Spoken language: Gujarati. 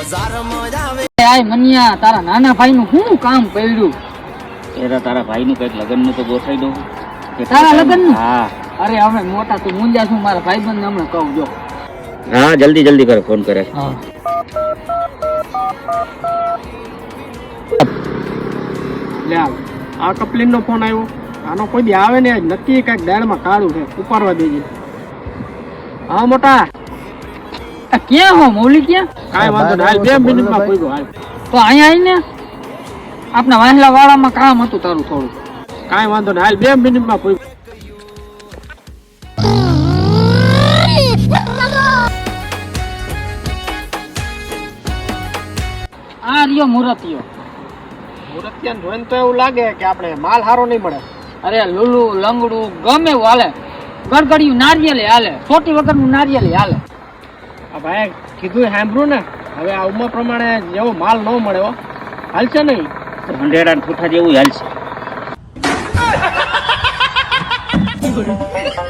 આય મનિયા તારા નાના ભાઈ નું શું કામ પડ્યું? એરા તારા ભાઈ નું કંઈક લગ્નનું તો ગોઠવી દઉં કે તારા લગ્નનું? હા. અરે હવે મોટા તું મુંજા છું મારા ભાઈ બંધ હમણાં કહું જો. હા જલ્દી જલ્દી કરે ફોન કરે. હા. લે આવ. આ કપલીન નો ફોન આવ્યો. આનો કોઈ દી આવે ને નક્કી કંઈક દાળમાં કાળું છે. ઉપાડવા દેજે. હા મોટા. ક્યાં હો મૌલી ક્યાં કાંઈ વાંધો નહીં હાલ બે મિનિટમાં પૂગ્યો હાલ તો અહીંયા આવીને આપણા વાંસલા વાળામાં કામ હતું તારું થોડું કાંઈ વાંધો નહીં હાલ બે મિનિટમાં પૂગ્યો આ રહ્યો મુરતિયો મુરતિયાને જોઈને તો એવું લાગે કે આપણે માલ સારો નહીં મળે અરે લુલુ લંગડું ગમે એવું હાલે ગડગડિયું નારિયેલે હાલે સોટી વગરનું નારિયેલે હાલે આ ભાઈ કીધું સાંભળ્યું ને હવે આ ઉંમર પ્રમાણે જેવો માલ ન મળે હાલશે નહીં. હંડ્રેડ અને ફૂટા જેવું હાલશે.